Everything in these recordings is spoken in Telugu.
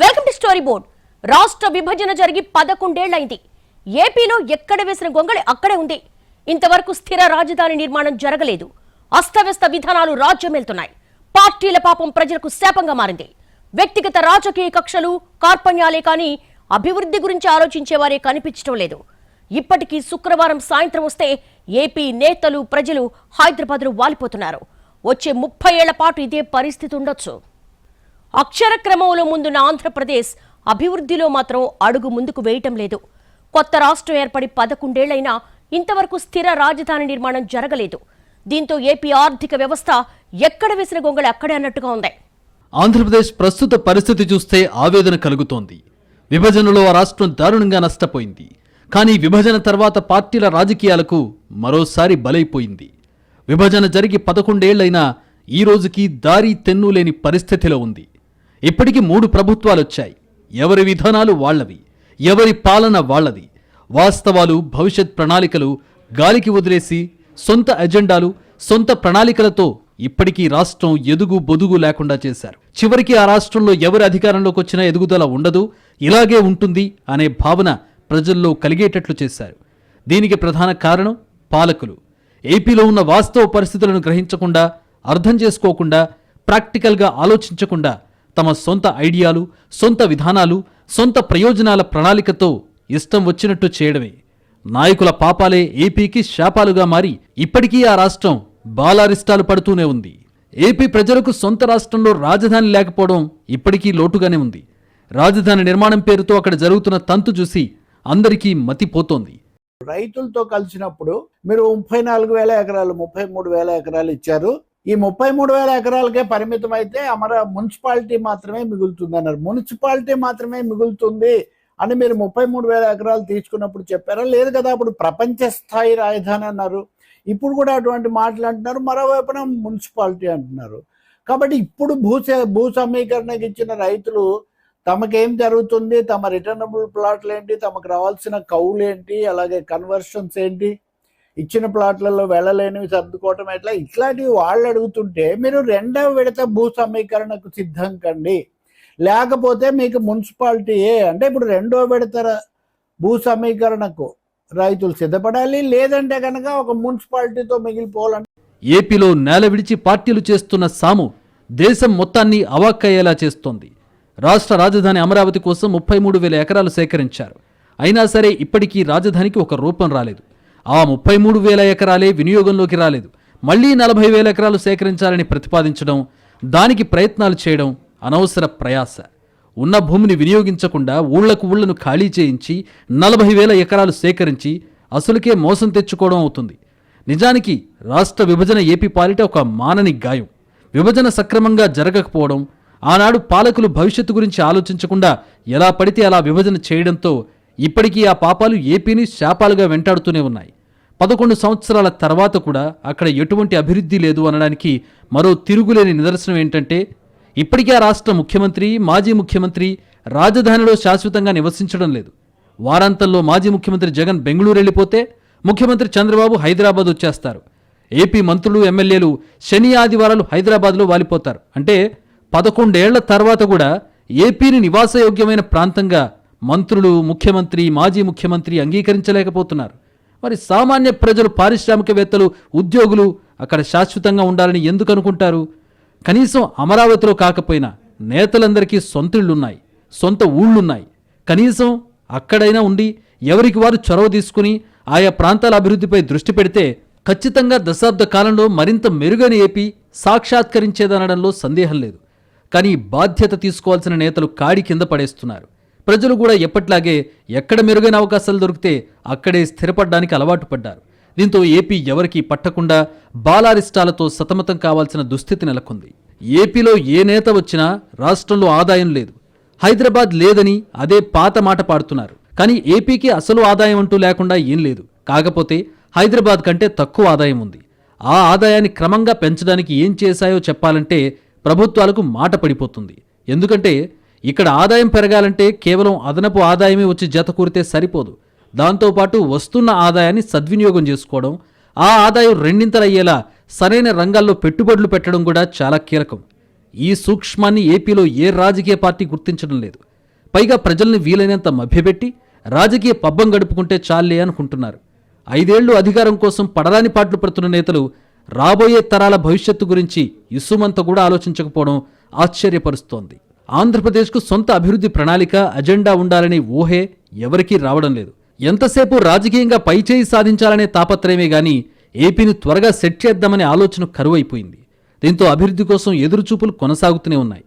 Welcome to story board. రాష్ట్ర విభజన జరిగి పదకొండేళ్ళైంది ఏపీలో ఎక్కడ వేసిన గొంగళి అక్కడే ఉంది. ఇంతవరకు స్థిర రాజధాని నిర్మాణం జరగలేదు. అస్తవ్యస్త విధానాలు రాజ్యమేల్తున్నాయి పార్టీల పాపం ప్రజలకు శాపంగా మారింది. వ్యక్తిగత రాజకీయ కక్షలు కార్పణ్యాలే కానీ అభివృద్ధి గురించి ఆలోచించేవారే కనిపించడం లేదు. ఇప్పటికీ శుక్రవారం సాయంత్రం వస్తే ఏపీ నేతలు ప్రజలు హైదరాబాద్లో వాలిపోతున్నారు. వచ్చే ముప్పై ఏళ్ళ పాటు ఇదే పరిస్థితి ఉండొచ్చు. అక్షర క్రమంలో ముందున్న ఆంధ్రప్రదేశ్ అభివృద్ధిలో మాత్రం అడుగు ముందుకు వేయటం లేదు. కొత్త రాష్ట్రం ఏర్పడి పదకొండేళ్ళైనా ఇంతవరకు స్థిర రాజధాని నిర్మాణం జరగలేదు. దీంతో ఏపీ ఆర్థిక వ్యవస్థ ఎక్కడ వేసిన గొంగళి అక్కడే అన్నట్టుగా ఉంది. ఆంధ్రప్రదేశ్ ప్రస్తుత పరిస్థితి చూస్తే ఆవేదన కలుగుతోంది. విభజనలో ఆ రాష్ట్రం దారుణంగా నష్టపోయింది. కానీ విభజన తర్వాత పార్టీల రాజకీయాలకు మరోసారి బలైపోయింది. విభజన జరిగి పదకొండేళ్ళైనా ఈ రోజుకి దారి తెన్ను లేని పరిస్థితిలో ఉంది. ఇప్పటికి మూడు ప్రభుత్వాలు వచ్చాయి ఎవరి విధానాలు వాళ్ళవి ఎవరి పాలన వాళ్ళది వాస్తవాలు భవిష్యత్ ప్రణాళికలు గాలికి వదిలేసి సొంత ఎజెండాలు సొంత ప్రణాళికలతో ఇప్పటికీ రాష్ట్రం ఎదుగు బొదుగు లేకుండా చేశారు. చివరికి ఆ రాష్ట్రంలో ఎవరి అధికారంలోకి వచ్చినా ఎదుగుదల ఉండదు ఇలాగే ఉంటుంది అనే భావన ప్రజల్లో కలిగేటట్లు చేశారు. దీనికి ప్రధాన కారణం పాలకులు. ఏపీలో ఉన్న వాస్తవ పరిస్థితులను గ్రహించకుండా అర్థం చేసుకోకుండా ప్రాక్టికల్గా ఆలోచించకుండా తమ సొంత ఐడియాలు సొంత విధానాలు సొంత ప్రయోజనాల ప్రణాళికతో ఇష్టం వచ్చినట్టు చేయడమే. నాయకుల పాపాలే ఏపీకి శాపాలుగా మారి ఇప్పటికీ ఆ రాష్ట్రం బాలారిష్టాలు పడుతూనే ఉంది. ఏపీ ప్రజలకు సొంత రాష్ట్రంలో రాజధాని లేకపోవడం ఇప్పటికీ లోటుగానే ఉంది. రాజధాని నిర్మాణం పేరుతో అక్కడ జరుగుతున్న తంతు చూసి అందరికీ మతిపోతోంది. రైతులతో కలిసినప్పుడు మీరు ముప్పై నాలుగు వేల ఎకరాలు ముప్పై మూడు వేల ఎకరాలు ఇచ్చారు. ఈ ముప్పై మూడు వేల ఎకరాలకే పరిమితం అయితే అమర మున్సిపాలిటీ మాత్రమే మిగులుతుంది అన్నారు మున్సిపాలిటీ మాత్రమే మిగులుతుంది అని మీరు ముప్పై మూడు వేల ఎకరాలు తీసుకున్నప్పుడు చెప్పారా? లేదు కదా అప్పుడు ప్రపంచ స్థాయి రాజధాని అన్నారు. ఇప్పుడు కూడా అటువంటి మాటలు అంటున్నారు మరోవైపున మున్సిపాలిటీ అంటున్నారు. కాబట్టి ఇప్పుడు భూసే భూ సమీకరణకి ఇచ్చిన రైతులు తమకేం జరుగుతుంది? తమ రిటర్నబుల్ ప్లాట్లు ఏంటి? తమకు రావాల్సిన కౌలు ఏంటి? అలాగే కన్వర్షన్స్ ఏంటి? ఇచ్చిన ప్లాట్లలో వెళ్ళలేనివి సర్దుకోవటం ఎట్లా? ఇట్లాంటివి వాళ్ళు అడుగుతుంటే మీరు రెండవ విడత భూ సమీకరణకు సిద్ధం కండి. లేకపోతే మీకు మున్సిపాలిటీయే అంటే ఇప్పుడు రెండో విడత భూ సమీకరణకు రైతులు సిద్ధపడాలి లేదంటే కనుక ఒక మున్సిపాలిటీతో మిగిలిపోవాలంటే ఏపీలో నేల విడిచి పార్టీలు చేస్తున్న సాము దేశం మొత్తాన్ని అవాక్కయ్యేలా చేస్తోంది. రాష్ట్ర రాజధాని అమరావతి కోసం ముప్పై మూడు వేల ఎకరాలు సేకరించారు. అయినా సరే ఇప్పటికీ రాజధానికి ఒక రూపం రాలేదు. ఆ ముప్పై మూడు వేల ఎకరాలే వినియోగంలోకి రాలేదు. మళ్ళీ నలభై వేల ఎకరాలు సేకరించాలని ప్రతిపాదించడం దానికి ప్రయత్నాలు చేయడం అనవసర ప్రయాస. ఉన్న భూమిని వినియోగించకుండా ఊళ్ళకు ఊళ్ళను ఖాళీ చేయించి నలభై వేల ఎకరాలు సేకరించి అసలుకే మోసం తెచ్చుకోవడం అవుతుంది. నిజానికి రాష్ట్ర విభజన ఏపీ పాలిట ఒక మానని గాయం. విభజన సక్రమంగా జరగకపోవడం ఆనాడు పాలకులు భవిష్యత్తు గురించి ఆలోచించకుండా ఎలా పడితే అలా విభజన చేయడంతో ఇప్పటికీ ఆ పాపాలు ఏపీని శాపాలుగా వెంటాడుతూనే ఉన్నాయి. పదకొండు సంవత్సరాల తర్వాత కూడా అక్కడ ఎటువంటి అభివృద్ధి లేదు అనడానికి మరో తిరుగులేని నిదర్శనం ఏంటంటే ఇప్పటికీ ఆ రాష్ట్ర ముఖ్యమంత్రి మాజీ ముఖ్యమంత్రి రాజధానిలో శాశ్వతంగా నివసించడం లేదు. వారాంతంలో మాజీ ముఖ్యమంత్రి జగన్ బెంగళూరు వెళ్ళిపోతే ముఖ్యమంత్రి చంద్రబాబు హైదరాబాద్ వచ్చేస్తారు. ఏపీ మంత్రులు ఎమ్మెల్యేలు శని ఆదివారాలు హైదరాబాద్లో వాలిపోతారు. అంటే పదకొండేళ్ళ తర్వాత కూడా ఏపీని నివాసయోగ్యమైన ప్రాంతంగా మంత్రులు ముఖ్యమంత్రి మాజీ ముఖ్యమంత్రి అంగీకరించలేకపోతున్నారు. మరి సామాన్య ప్రజలు పారిశ్రామికవేత్తలు ఉద్యోగులు అక్కడ శాశ్వతంగా ఉండాలని ఎందుకు అనుకుంటారు? కనీసం అమరావతిలో కాకపోయినా నేతలందరికీ సొంతళ్ళున్నాయి సొంత ఊళ్ళున్నాయి. కనీసం అక్కడైనా ఉండి ఎవరికి వారు చొరవ తీసుకుని ఆయా ప్రాంతాల అభివృద్ధిపై దృష్టి పెడితే ఖచ్చితంగా దశాబ్ద కాలంలో మరింత మెరుగైన ఏపీ సాక్షాత్కరించేదనడంలో సందేహం లేదు. కానీ బాధ్యత తీసుకోవాల్సిన నేతలు కాడి కింద పడేస్తున్నారు. ప్రజలు కూడా ఎప్పట్లాగే ఎక్కడ మెరుగైన అవకాశాలు దొరికితే అక్కడే స్థిరపడడానికి అలవాటు పడ్డారు. దీంతో ఏపీ ఎవరికీ పట్టకుండా బాలారిష్టాలతో సతమతం కావాల్సిన దుస్థితి నెలకొంది. ఏపీలో ఏ నేత వచ్చినా రాష్ట్రంలో ఆదాయం లేదు. హైదరాబాద్ లేదని అదే పాత మాట పాడుతున్నారు. కానీ ఏపీకి అసలు ఆదాయం అంటూ లేకుండా ఏం లేదు. కాకపోతే హైదరాబాద్ కంటే తక్కువ ఆదాయం ఉంది. ఆ ఆదాయాన్ని క్రమంగా పెంచడానికి ఏం చేశాయో చెప్పాలంటే ప్రభుత్వాలకు మాట పడిపోతుంది. ఎందుకంటే ఇక్కడ ఆదాయం పెరగాలంటే కేవలం అదనపు ఆదాయమే వచ్చి జత కూరితే సరిపోదు. దాంతోపాటు వస్తున్న ఆదాయాన్ని సద్వినియోగం చేసుకోవడం ఆ ఆదాయం రెండింతలయ్యేలా సరైన రంగాల్లో పెట్టుబడులు పెట్టడం కూడా చాలా కీలకం. ఈ సూక్ష్మాన్ని ఏపీలో ఏ రాజకీయ పార్టీ గుర్తించడం లేదు. పైగా ప్రజల్ని వీలైనంత మభ్యపెట్టి రాజకీయ పబ్బం గడుపుకుంటే చాలే అనుకుంటున్నారు. ఐదేళ్ళు అధికారం కోసం పడరాని పాటలు పడుతున్న నేతలు రాబోయే తరాల భవిష్యత్తు గురించి ఇసుమంత కూడా ఆలోచించకపోవడం ఆశ్చర్యపరుస్తోంది. ఆంధ్రప్రదేశ్కు సొంత అభివృద్ధి ప్రణాళిక అజెండా ఉండాలనే ఊహే ఎవరికీ రావడం లేదు. ఎంతసేపు రాజకీయంగా పైచేయి సాధించాలనే తాపత్రయమే గాని ఏపీని త్వరగా సెట్ చేద్దామనే ఆలోచన కరువైపోయింది. దీంతో అభివృద్ధి కోసం ఎదురుచూపులు కొనసాగుతూనే ఉన్నాయి.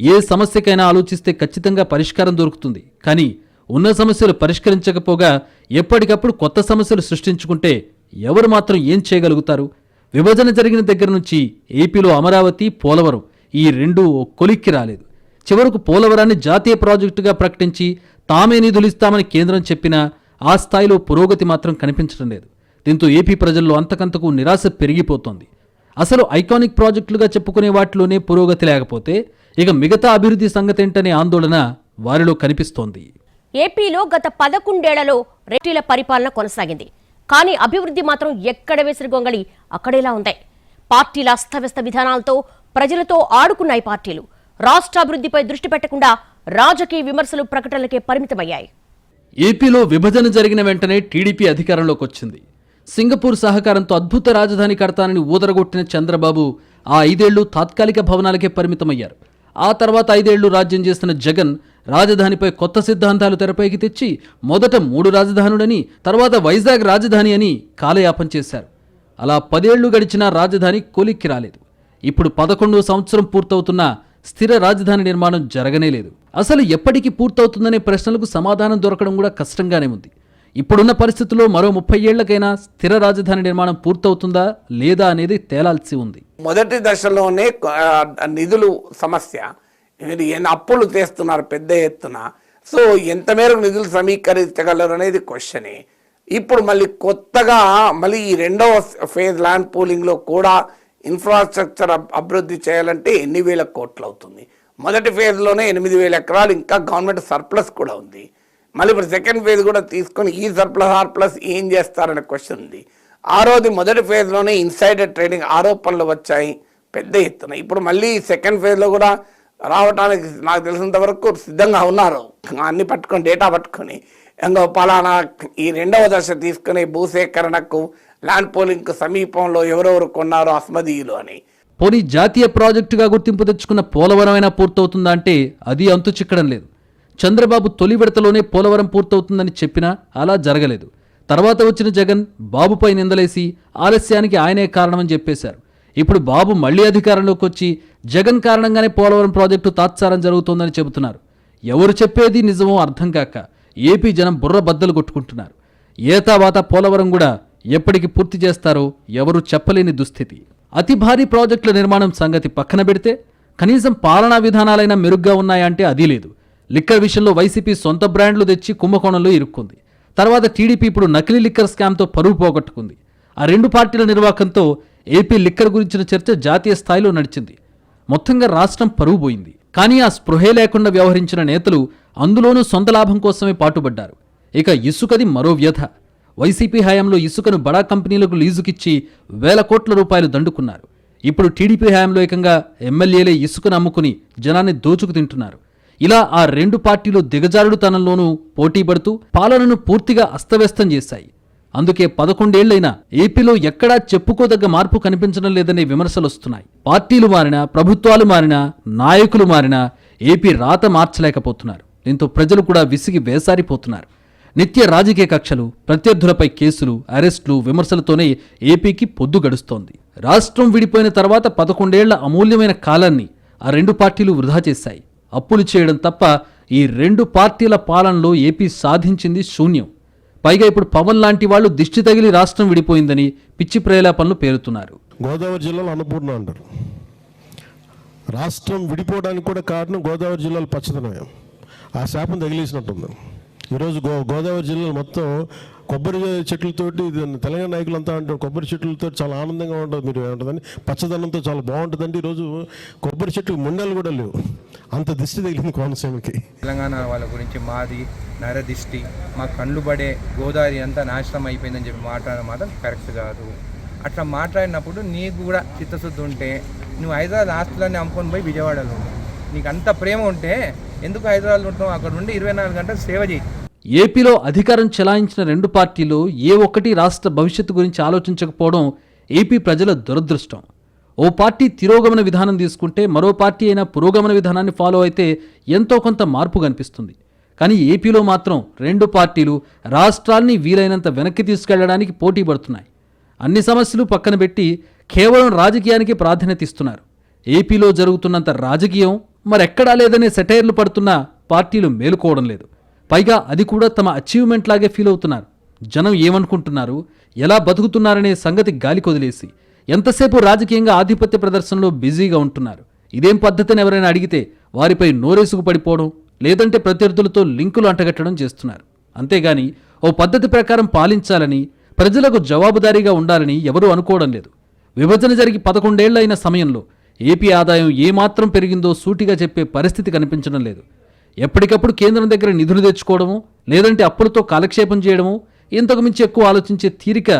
ఏ సమస్యకైనా ఆలోచిస్తే ఖచ్చితంగా పరిష్కారం దొరుకుతుంది. కానీ ఉన్న సమస్యలు పరిష్కరించకపోగా ఎప్పటికప్పుడు కొత్త సమస్యలు సృష్టించుకుంటే ఎవరు మాత్రం ఏం చేయగలుగుతారు? విభజన జరిగిన దగ్గర నుంచి ఏపీలో అమరావతి పోలవరం ఈ రెండు కొలిక్కి రాలేదు. చివరకు పోలవరాన్ని జాతీయ ప్రాజెక్టుగా ప్రకటించి తామే నిధులిస్తామని కేంద్రం చెప్పినా ఆ స్థాయిలో పురోగతి మాత్రం కనిపించడం లేదు. దీంతో ఏపీ ప్రజల్లో అంతకంతకు నిరాశ పెరిగిపోతోంది. అసలు ఐకానిక్ ప్రాజెక్టులుగా చెప్పుకునే వాటిలోనే పురోగతి లేకపోతే ఇక మిగతా అభివృద్ధి సంగతేంటనే ఆందోళన వారిలో కనిపిస్తోంది. ఏపీలో గత పదకొండేళ్ళలో రెడ్డిల పరిపాలన కొనసాగింది. కానీ అభివృద్ధి మాత్రం ఎక్కడ వేసిన గొంగళి? అక్కడేలా ఉంటాయి పార్టీల అస్తవ్యస్త విధానాలతో ప్రజలతో ఆడుకున్నాయి పార్టీలు. రాష్ట్రాభివృద్ధిపై దృష్టి పెట్టకుండా రాజకీయ విమర్శలు ప్రకటనలకే పరిమితమయ్యాయి. ఏపీలో విభజన జరిగిన వెంటనే టీడీపీ అధికారంలోకి వచ్చింది. సింగపూర్ సహకారంతో అద్భుత రాజధాని కడతానని ఊదరగొట్టిన చంద్రబాబు ఆ ఐదేళ్ళు తాత్కాలిక భవనాలకే పరిమితమయ్యారు. ఆ తర్వాత ఐదేళ్ళు రాజ్యం చేస్తున్న జగన్ రాజధానిపై కొత్త సిద్ధాంతాలు తెరపైకి తెచ్చి మొదట మూడు రాజధానులని తర్వాత వైజాగ్ రాజధాని అని కాలయాపం చేశారు. అలా పదేళ్ళు గడిచినా రాజధాని కొలిక్కి రాలేదు. ఇప్పుడు పదకొండో సంవత్సరం పూర్తవుతున్న స్థిర రాజధాని నిర్మాణం జరగనే లేదు. అసలు ఎప్పటికి పూర్తవుతుందనే ప్రశ్నలకు సమాధానం దొరకడం కూడా కష్టంగానే ఉంది. ఇప్పుడున్న పరిస్థితుల్లో మరో ముప్పై ఏళ్ళకైనా స్థిర రాజధాని నిర్మాణం పూర్తవుతుందా లేదా అనేది తేలాల్సి ఉంది. మొదటి దశలోనే నిధులు సమస్య. ఇది అప్పులు చేస్తున్నారు పెద్ద ఎత్తున. సో ఎంత మేరకు నిధులు సమీకరించగలరు అనేది క్వశ్చనే. ఇప్పుడు మళ్ళీ కొత్తగా మళ్ళీ ఈ రెండవ ఫేజ్ ల్యాండ్ పూలింగ్లో కూడా ఇన్ఫ్రాస్ట్రక్చర్ అభివృద్ధి చేయాలంటే ఎన్ని వేల కోట్లు అవుతుంది? మొదటి ఫేజ్లోనే ఎనిమిది వేల ఎకరాలు ఇంకా గవర్నమెంట్ సర్ప్లస్ కూడా ఉంది. మళ్ళీ ఇప్పుడు సెకండ్ ఫేజ్ కూడా తీసుకొని ఈ సర్ప్లస్ ఆర్ ప్లస్ ఏం చేస్తారనే క్వశ్చన్ ఉంది. ఆ రోజు మొదటి ఫేజ్లోనే ఇన్సైడర్ ట్రేడింగ్ ఆరోపణలు వచ్చాయి పెద్ద ఎత్తున. ఇప్పుడు మళ్ళీ సెకండ్ ఫేజ్లో కూడా రావడానికి నాకు తెలిసినంత వరకు సిద్ధంగా ఉన్నారు. అన్ని పట్టుకొని డేటా పట్టుకొని. ఇంకో పలానా ఈ రెండవ దశ తీసుకునే భూసేకరణకు ల్యాండ్ పోలింగ్కు సమీపంలో ఎవరెవరు కొన్నారో అస్మదీయులు అని. పోనీ జాతీయ ప్రాజెక్టుగా గుర్తింపు తెచ్చుకున్న పోలవరమైనా పూర్తవుతుందా అంటే అది అంతు చిక్కడం లేదు. చంద్రబాబు తొలి విడతలోనే పోలవరం పూర్తవుతుందని చెప్పినా అలా జరగలేదు. తర్వాత వచ్చిన జగన్ బాబుపై నిందలేసి ఆలస్యానికి ఆయనే కారణమని చెప్పేశారు. ఇప్పుడు బాబు మళ్ళీ అధికారంలోకి వచ్చి జగన్ కారణంగానే పోలవరం ప్రాజెక్టు తాత్సారం జరుగుతోందని చెబుతున్నారు. ఎవరు చెప్పేది నిజమో అర్థం కాక ఏపీ జనం బుర్ర బద్దలు కొట్టుకుంటున్నారు. ఏతావాత పోలవరం కూడా ఎప్పటికి పూర్తి చేస్తారో ఎవరు చెప్పలేని దుస్థితి. అతి భారీ ప్రాజెక్టుల నిర్మాణం సంగతి పక్కన పెడితే కనీసం పాలనా విధానాలైనా మెరుగ్గా ఉన్నాయంటే అది లేదు. లిక్కర్ విషయంలో వైసీపీ సొంత బ్రాండ్లు తెచ్చి కుంభకోణంలో ఇరుక్కుంది. తర్వాత టీడీపీ ఇప్పుడు నకిలీ లిక్కర్ స్కామ్తో పరువు పోగొట్టుకుంది. ఆ రెండు పార్టీల నిర్వాహకంతో ఏపీ లిక్కర్ గురించిన చర్చ జాతీయ స్థాయిలో నడిచింది. మొత్తంగా రాష్ట్రం పరువు పోయింది. కానీ ఆ స్పృహే లేకుండా వ్యవహరించిన నేతలు అందులోనూ సొంత లాభం కోసమే పాటుపడ్డారు. ఇక ఇసుకది మరో వ్యధ. వైసీపీ హయాంలో ఇసుకను బడా కంపెనీలకు లీజుకిచ్చి వేల కోట్ల రూపాయలు దండుకున్నారు. ఇప్పుడు టీడీపీ హయాంలో ఏకంగా ఎమ్మెల్యేలే ఇసుకను అమ్ముకుని జనాన్ని దోచుకు తింటున్నారు. ఇలా ఆ రెండు పార్టీలు దిగజారుడుతనంలోనూ పోటీ పడుతూ పాలనను పూర్తిగా అస్తవ్యస్తం చేశాయి. అందుకే పదకొండేళ్ళైనా ఏపీలో ఎక్కడా చెప్పుకోదగ్గ మార్పు కనిపించడం లేదనే విమర్శలు వస్తున్నాయి. పార్టీలు మారినా ప్రభుత్వాలు మారినా నాయకులు మారినా ఏపీ రాత మార్చలేకపోతున్నారు. దీంతో ప్రజలు కూడా విసిగి వేసారిపోతున్నారు. నిత్య రాజకీయ కక్షలు ప్రత్యర్థులపై కేసులు అరెస్టులు విమర్శలతోనే ఏపీకి పొద్దు గడుస్తోంది. రాష్ట్రం విడిపోయిన తర్వాత పదకొండేళ్ళ అమూల్యమైన కాలాన్ని ఆ రెండు పార్టీలు వృధా చేశాయి. అప్పులు చేయడం తప్ప ఈ రెండు పార్టీల పాలనలో ఏపీ సాధించింది శూన్యం. పైగా ఇప్పుడు పవన్ లాంటి వాళ్ళు దిష్టి తగిలి రాష్ట్రం విడిపోయిందని పిచ్చి ప్రేలాపనలు పేరుతున్నారు. గోదావరి జిల్లాలో అన్నపూర్ణ అంటారు. రాష్ట్రం విడిపోవడానికి కూడా కారణం గోదావరి జిల్లాలో పచ్చదనమే ఆ శాపం తగిలేసినట్టుంది. ఈరోజు గో గోదావరి జిల్లాలో మొత్తం కొబ్బరి చెట్లతోటి ఇది తెలంగాణ నాయకులంతా అంటారు కొబ్బరి చెట్లతో చాలా ఆనందంగా ఉంటుంది మీరు ఏమంటుందని పచ్చదనంతో చాలా బాగుంటుందండి. ఈరోజు కొబ్బరి చెట్లు మొండలు కూడా లేవు. అంత దిష్టి తగిలింది కోనసీమకి. తెలంగాణ వాళ్ళ గురించి మాది నరదిష్టి మా కళ్ళు పడే గోదావరి అంతా నాశనం అయిపోయిందని చెప్పి మాట్లాడడం మాత్రం కరెక్ట్ కాదు. అట్లా మాట్లాడినప్పుడు నీకు కూడా చిత్తశుద్ధి ఉంటే నువ్వు హైదరాబాద్ ఆస్తులన్నీ అమ్ముకొని పోయి విజయవాడలో నీకు అంత ప్రేమ ఉంటే ఎందుకు హైదరాబాద్లో ఉంటావు అక్కడ ఉండి ఇరవై నాలుగు గంటలు సేవ చేయి. ఏపీలో అధికారం చెలాయించిన రెండు పార్టీలు ఏ ఒక్కటి రాష్ట్ర భవిష్యత్తు గురించి ఆలోచించకపోవడం ఏపీ ప్రజల దురదృష్టం. ఓ పార్టీ తిరోగమన విధానం తీసుకుంటే మరో పార్టీ అయినా పురోగమన విధానాన్ని ఫాలో అయితే ఎంతో కొంత మార్పు కనిపిస్తుంది. కానీ ఏపీలో మాత్రం రెండు పార్టీలు రాష్ట్రాల్ని వీలైనంత వెనక్కి తీసుకెళ్ళడానికి పోటీ పడుతున్నాయి. అన్ని సమస్యలు పక్కన పెట్టి కేవలం రాజకీయానికి ప్రాధాన్యత ఇస్తున్నారు. ఏపీలో జరుగుతున్నంత రాజకీయం మరెక్కడా లేదనే సెటైర్లు పడుతున్న పార్టీలు మేలుకోవడం లేదు. పైగా అది కూడా తమ అచీవ్మెంట్ లాగే ఫీల్ అవుతున్నారు. జనం ఏమనుకుంటున్నారు? ఎలా బతుకుతున్నారనే సంగతి గాలి కొదిలేసి ఎంతసేపు రాజకీయంగా ఆధిపత్య ప్రదర్శనలో బిజీగా ఉంటున్నారు? ఇదేం పద్ధతిని ఎవరైనా అడిగితే వారిపై నోరేసుకు పడిపోవడం లేదంటే ప్రత్యర్థులతో లింకులు అంటగట్టడం చేస్తున్నారు. అంతేగాని ఓ పద్ధతి ప్రకారం పాలించాలని ప్రజలకు జవాబుదారీగా ఉండాలని ఎవరూ అనుకోవడం లేదు. విభజన జరిగి పదకొండేళ్ళైన సమయంలో ఏపీ ఆదాయం ఏమాత్రం పెరిగిందో సూటిగా చెప్పే పరిస్థితి కనిపించడం లేదు. ఎప్పటికప్పుడు కేంద్రం దగ్గర నిధులు తెచ్చుకోవడము లేదంటే అప్పులతో కాలక్షేపం చేయడము ఇంతకు మించి ఎక్కువ ఆలోచించే తీరిక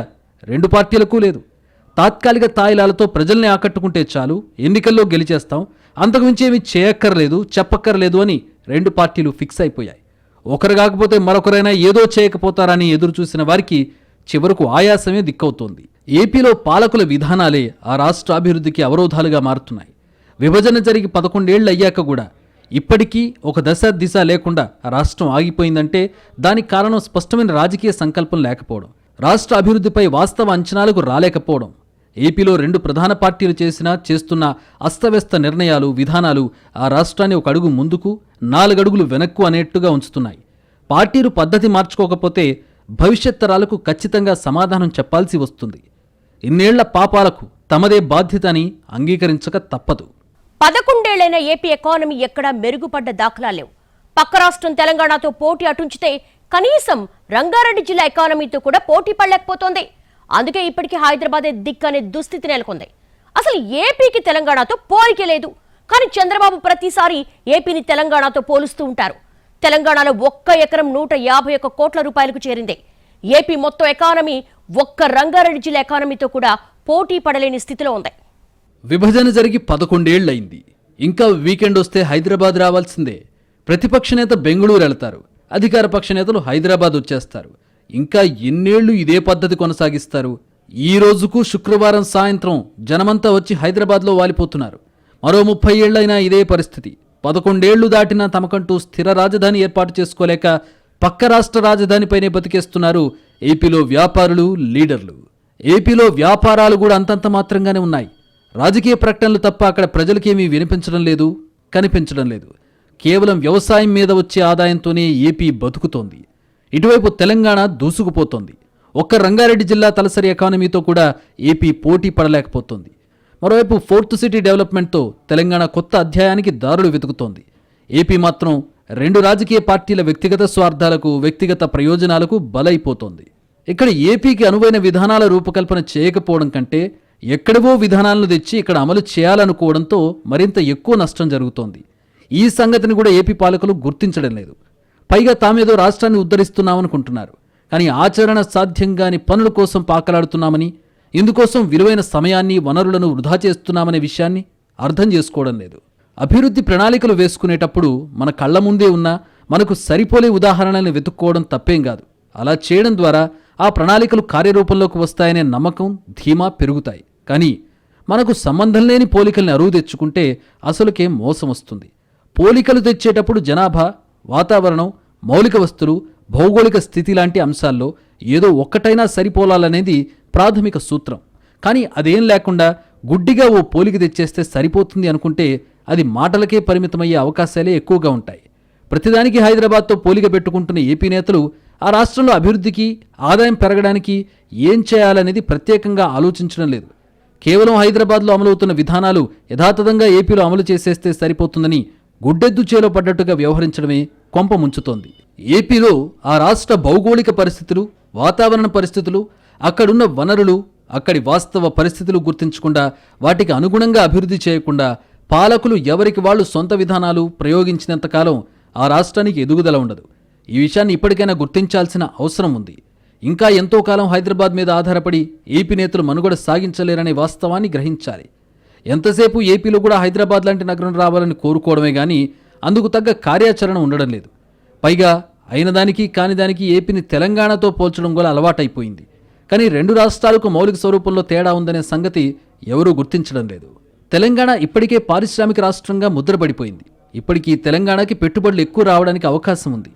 రెండు పార్టీలకు లేదు. తాత్కాలిక తాయిలాలతో ప్రజల్ని ఆకట్టుకుంటే చాలు ఎన్నికల్లో గెలిచేస్తాం అంతకుమించి ఏమీ చేయక్కర్లేదు చెప్పక్కర్లేదు అని రెండు పార్టీలు ఫిక్స్ అయిపోయాయి. ఒకరు కాకపోతే మరొకరైనా ఏదో చేయకపోతారని ఎదురు చూసిన వారికి చివరకు ఆయాసమే దిక్కవుతోంది. ఏపీలో పాలకుల విధానాలే ఆ రాష్ట్ర అభివృద్ధికి అవరోధాలుగా మారుతున్నాయి. విభజన జరిగి పదకొండేళ్ళు అయ్యాక కూడా ఇప్పటికీ ఒక దశ దిశ లేకుండా రాష్ట్రం ఆగిపోయిందంటే దానికి కారణం స్పష్టమైన రాజకీయ సంకల్పం లేకపోవడం రాష్ట్ర అభివృద్ధిపై వాస్తవ అంచనాలకు రాలేకపోవడం ఏపీలో రెండు ప్రధాన పార్టీలు చేసిన చేస్తున్న అస్తవ్యస్త నిర్ణయాలు విధానాలు ఆ రాష్ట్రాన్ని ఒక అడుగు ముందుకు నాలుగడుగులు వెనక్కు అనేట్టుగా ఉంచుతున్నాయి. పార్టీలు పద్ధతి మార్చుకోకపోతే భవిష్యత్ తరాలకు ఖచ్చితంగా సమాధానం చెప్పాల్సి వస్తుంది. ఇన్నేళ్ళ పాపాలకు తమదే బాధ్యత అని అంగీకరించక తప్పదు. పదకొండేళ్ళైన ఏపీ ఎకానమీ ఎక్కడా మెరుగుపడ్డ దాఖలా లేవు. పక్క రాష్ట్రం తెలంగాణతో పోటీ అటుంచితే కనీసం రంగారెడ్డి జిల్లా ఎకానమీతో కూడా పోటీ పడలేకపోతోంది. అందుకే ఇప్పటికీ హైదరాబాదే దిక్కనే దుస్థితి నెలకొంది. అసలు ఏపీకి తెలంగాణతో పోలికే లేదు. కానీ చంద్రబాబు ప్రతిసారి ఏపీని తెలంగాణతో పోలుస్తూ ఉంటారు. తెలంగాణలో ఒక్క ఎకరం నూట యాభై ఒక్క కోట్ల రూపాయలకు చేరింది. ఏపీ మొత్తం ఎకానమీ ఒక్క రంగారెడ్డి జిల్లా ఎకానమీతో కూడా పోటీ పడలేని స్థితిలో ఉంది. విభజన జరిగి పదకొండేళ్ళయింది. ఇంకా వీకెండ్ వస్తే హైదరాబాద్ రావాల్సిందే. ప్రతిపక్ష నేత బెంగళూరు వెళతారు. అధికార పక్ష నేతలు హైదరాబాద్ వచ్చేస్తారు. ఇంకా ఎన్నేళ్ళు ఇదే పద్ధతి కొనసాగిస్తారు? ఈ రోజుకు శుక్రవారం సాయంత్రం జనమంతా వచ్చి హైదరాబాద్లో వాలిపోతున్నారు. మరో ముప్పై ఏళ్ళైనా ఇదే పరిస్థితి. పదకొండేళ్ళు దాటినా తమకంటూ స్థిర రాజధాని ఏర్పాటు చేసుకోలేక పక్క రాష్ట్ర రాజధానిపైనే బతికేస్తున్నారు ఏపీలో వ్యాపారులు లీడర్లు. ఏపీలో వ్యాపారాలు కూడా అంతంత మాత్రంగానే ఉన్నాయి. రాజకీయ ప్రకటనలు తప్ప అక్కడ ప్రజలకేమీ వినిపించడం లేదు కనిపించడం లేదు. కేవలం వ్యవసాయం మీద వచ్చే ఆదాయంతోనే ఏపీ బతుకుతోంది. ఇటువైపు తెలంగాణ దూసుకుపోతోంది. ఒక్క రంగారెడ్డి జిల్లా తలసరి ఎకానమీతో కూడా ఏపీ పోటీ పడలేకపోతోంది. మరోవైపు ఫోర్త్ సిటీ డెవలప్మెంట్తో తెలంగాణ కొత్త అధ్యాయానికి దారులు వెతుకుతోంది. ఏపీ మాత్రం రెండు రాజకీయ పార్టీల వ్యక్తిగత స్వార్థాలకు వ్యక్తిగత ప్రయోజనాలకు బలైపోతోంది. ఇక్కడ ఏపీకి అనువైన విధానాల రూపకల్పన చేయకపోవడం కంటే ఎక్కడవో విధానాలను తెచ్చి ఇక్కడ అమలు చేయాలనుకోవడంతో మరింత ఎక్కువ నష్టం జరుగుతోంది. ఈ సంగతిని కూడా ఏపీ పాలకులు గుర్తించడం లేదు. పైగా తామేదో రాష్ట్రాన్ని ఉద్ధరిస్తున్నామనుకుంటున్నారు. కానీ ఆచరణ సాధ్యం కాని పనుల కోసం పాకలాడుతున్నామని ఇందుకోసం విలువైన సమయాన్ని వనరులను వృధా చేస్తున్నామనే విషయాన్ని అర్థం చేసుకోవడం లేదు. అభివృద్ధి ప్రణాళికలు వేసుకునేటప్పుడు మన కళ్ళ ముందే ఉన్న మనకు సరిపోలే ఉదాహరణలను వెతుక్కోవడం తప్పేం కాదు. అలా చేయడం ద్వారా ఆ ప్రణాళికలు కార్యరూపంలోకి వస్తాయనే నమ్మకం ధీమా పెరుగుతాయి. కానీ మనకు సంబంధం లేని పోలికల్ని అరువు తెచ్చుకుంటే అసలుకే మోసం వస్తుంది. పోలికలు తెచ్చేటప్పుడు జనాభా వాతావరణం మౌలిక వస్తువులు భౌగోళిక స్థితి లాంటి అంశాల్లో ఏదో ఒక్కటైనా సరిపోలాలనేది ప్రాథమిక సూత్రం. కానీ అదేం లేకుండా గుడ్డిగా ఓ పోలిక తెచ్చేస్తే సరిపోతుంది అనుకుంటే అది మాటలకే పరిమితమయ్యే అవకాశాలే ఎక్కువగా ఉంటాయి. ప్రతిదానికి హైదరాబాద్తో పోలిక పెట్టుకుంటున్న ఏపీ నేతలు ఆ రాష్ట్రంలో అభివృద్ధికి ఆదాయం పెరగడానికి ఏం చేయాలనేది ప్రత్యేకంగా ఆలోచించడం లేదు. కేవలం హైదరాబాద్లో అమలవుతున్న విధానాలు యథాతథంగా ఏపీలో అమలు చేసేస్తే సరిపోతుందని గుడ్డెద్దు చేలో పడ్డట్టుగా వ్యవహరించడమే కొంప ముంచుతోంది. ఏపీలో ఆ రాష్ట్ర భౌగోళిక పరిస్థితులు వాతావరణ పరిస్థితులు అక్కడున్న వనరులు అక్కడి వాస్తవ పరిస్థితులు గుర్తించకుండా వాటికి అనుగుణంగా అభివృద్ధి చేయకుండా పాలకులు ఎవరికి వాళ్ళు సొంత విధానాలు ప్రయోగించినంతకాలం ఆ రాష్ట్రానికి ఎదుగుదల ఉండదు. ఈ విషయాన్ని ఇప్పటికైనా గుర్తించాల్సిన అవసరం ఉంది. ఇంకా ఎంతో కాలం హైదరాబాద్ మీద ఆధారపడి ఏపీ నేతలు మనుగడ సాగించలేరనే వాస్తవాన్ని గ్రహించాలి. ఎంతసేపు ఏపీలో కూడా హైదరాబాద్ లాంటి నగరం రావాలని కోరుకోవడమే కానీ అందుకు తగ్గ కార్యాచరణ ఉండడం లేదు. పైగా అయిన దానికి కాని దానికి ఏపీని తెలంగాణతో పోల్చడం కూడా అలవాటైపోయింది. కానీ రెండు రాష్ట్రాలకు మౌలిక స్వరూపంలో తేడా ఉందనే సంగతి ఎవరూ గుర్తించడం లేదు. తెలంగాణ ఇప్పటికే పారిశ్రామిక రాష్ట్రంగా ముద్రపడిపోయింది. ఇప్పటికీ తెలంగాణకి పెట్టుబడులు ఎక్కువ రావడానికి అవకాశం ఉంది.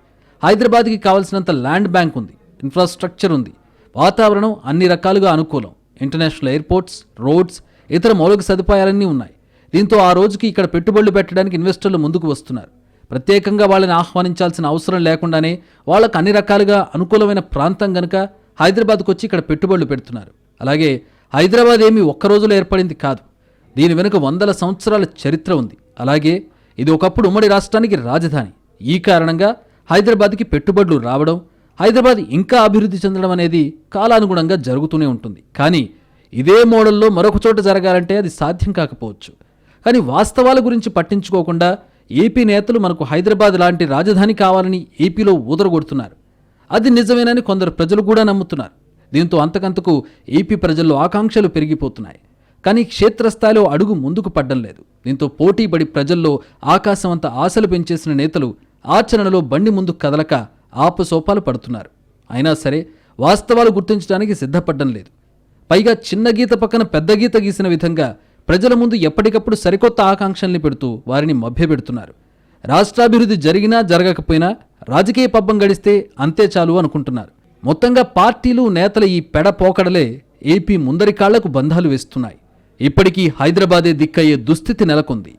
హైదరాబాద్కి కావాల్సినంత ల్యాండ్ బ్యాంక్ ఉంది. ఇన్ఫ్రాస్ట్రక్చర్ ఉంది. వాతావరణం అన్ని రకాలుగా అనుకూలం. ఇంటర్నేషనల్ ఎయిర్పోర్ట్స్ రోడ్స్ ఇతర మౌలిక సదుపాయాలన్నీ ఉన్నాయి. దీంతో ఆ రోజుకి ఇక్కడ పెట్టుబడులు పెట్టడానికి ఇన్వెస్టర్లు ముందుకు వస్తున్నారు. ప్రత్యేకంగా వాళ్ళని ఆహ్వానించాల్సిన అవసరం లేకుండానే వాళ్ళకు అన్ని రకాలుగా అనుకూలమైన ప్రాంతం గనుక హైదరాబాద్కు వచ్చి ఇక్కడ పెట్టుబడులు పెడుతున్నారు. అలాగే హైదరాబాద్ ఏమి ఒక్క రోజులో ఏర్పడింది కాదు. దీని వెనుక వందల సంవత్సరాల చరిత్ర ఉంది. అలాగే ఇది ఒకప్పుడు ఉమ్మడి రాష్ట్రానికి రాజధాని. ఈ కారణంగా హైదరాబాద్కి పెట్టుబడులు రావడం హైదరాబాద్ ఇంకా అభివృద్ధి చెందడం అనేది కాలానుగుణంగా జరుగుతూనే ఉంటుంది. కానీ ఇదే మోడల్లో మరొక చోట జరగాలంటే అది సాధ్యం కాకపోవచ్చు. కానీ వాస్తవాల గురించి పట్టించుకోకుండా ఏపీ నేతలు మనకు హైదరాబాద్ లాంటి రాజధాని కావాలని ఏపీలో ఊదరగొడుతున్నారు. అది నిజమేనని కొందరు ప్రజలు కూడా నమ్ముతున్నారు. దీంతో అంతకంతకు ఏపీ ప్రజల్లో ఆకాంక్షలు పెరిగిపోతున్నాయి. కానీ క్షేత్రస్థాయిలో అడుగు ముందుకు పడ్డం లేదు. దీంతో పోటీపడి ప్రజల్లో ఆకాశమంత ఆశలు పెంచేసిన నేతలు ఆచరణలో బండి ముందు కదలక ఆపసోపాలు పడుతున్నారు. అయినా సరే వాస్తవాలు గుర్తించడానికి సిద్ధపడ్డం లేదు. పైగా చిన్న గీత పక్కన పెద్ద గీత గీసిన విధంగా ప్రజల ముందు ఎప్పటికప్పుడు సరికొత్త ఆకాంక్షల్ని పెడుతూ వారిని మభ్యపెడుతున్నారు. రాష్ట్రాభివృద్ధి జరిగినా జరగకపోయినా రాజకీయ పబ్బం గడిస్తే అంతే చాలు అనుకుంటున్నారు. మొత్తంగా పార్టీలు నేతల ఈ పెడ పోకడలే ఏపీ ముందరికాళ్ళకు బంధాలు వేస్తున్నాయి. ఇప్పటికీ హైదరాబాదే దిక్కయ్యే దుస్థితి నెలకొంది.